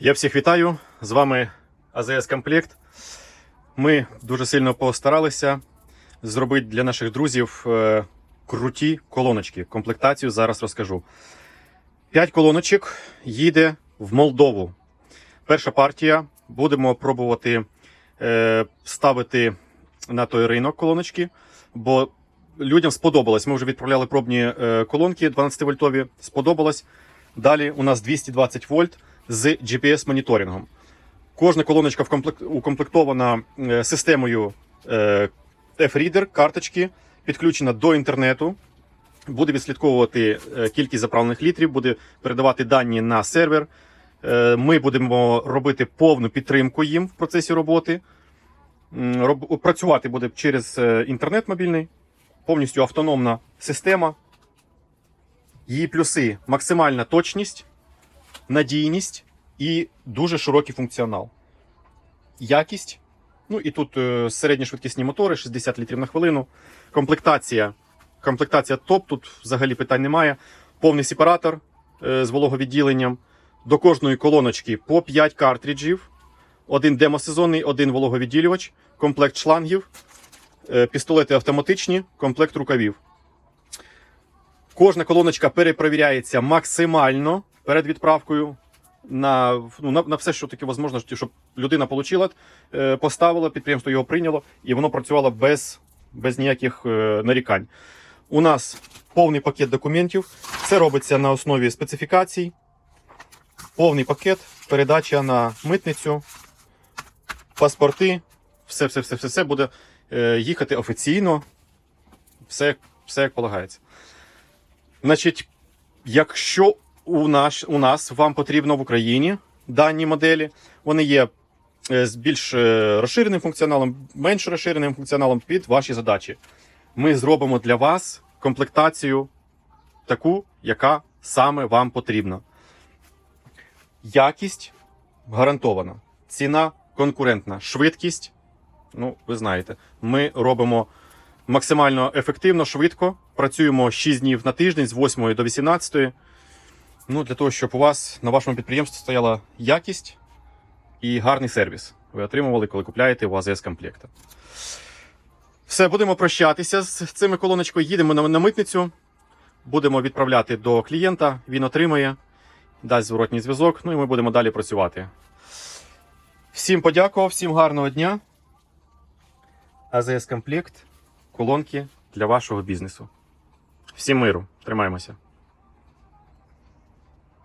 Я всіх вітаю. З вами АЗС Комплект. Ми дуже сильно постаралися зробити для наших друзів е, круті колоночки. Комплектацію зараз розкажу. П'ять колоночок їде в Молдову. Перша партія. Будемо пробувати е, ставити на той ринок колоночки, бо людям сподобалось. Ми вже відправляли пробні е, колонки 12-вольтові. Сподобалось. Далі у нас 220 вольт з GPS-моніторингом. Кожна колоночка укомплектована е, системою е, F-Reader, карточки, підключена до інтернету. Буде відслідковувати е, кількість заправлених літрів, буде передавати дані на сервер. Ми будемо робити повну підтримку їм в процесі роботи. Працювати буде через інтернет мобільний, повністю автономна система. Її плюси максимальна точність, надійність і дуже широкий функціонал. Якість. Ну і тут е, середньошвидкісні мотори, 60 літрів на хвилину. Комплектація. Комплектація топ, тут взагалі питань немає. Повний сепаратор е, з вологовідділенням. До кожної колоночки по 5 картриджів. Один демосезонний, один вологовідділювач, комплект шлангів, е, пістолети автоматичні, комплект рукавів. Кожна колоночка перепровіряється максимально перед відправкою на, ну, на, на все, що таке можливо, щоб людина отримала, поставила, підприємство його прийняло, і воно працювало без, без ніяких е, нарікань. У нас повний пакет документів. Це робиться на основі специфікацій. Повний пакет, передача на митницю, паспорти, все, все, все, все, все буде е, їхати офіційно. Все, все як полагається. Значить, якщо у нас, у нас вам потрібно в Україні дані моделі, вони є е, з більш е, розширеним функціоналом, менш розширеним функціоналом під ваші задачі. Ми зробимо для вас комплектацію таку, яка саме вам потрібна. Якість гарантована, ціна конкурентна, швидкість. Ну, ви знаєте, ми робимо максимально ефективно, швидко. Працюємо 6 днів на тиждень з 8 до 18. Ну, для того, щоб у вас на вашому підприємстві стояла якість і гарний сервіс. Ви отримували, коли купляєте у АЗС комплекта. Все, будемо прощатися з цими колоночкою. Їдемо на, митницю, будемо відправляти до клієнта. Він отримає, дасть зворотній зв'язок. Ну і ми будемо далі працювати. Всім подякував, всім гарного дня. АЗС комплект, колонки для вашого бізнесу. Всім миру, тримаємося.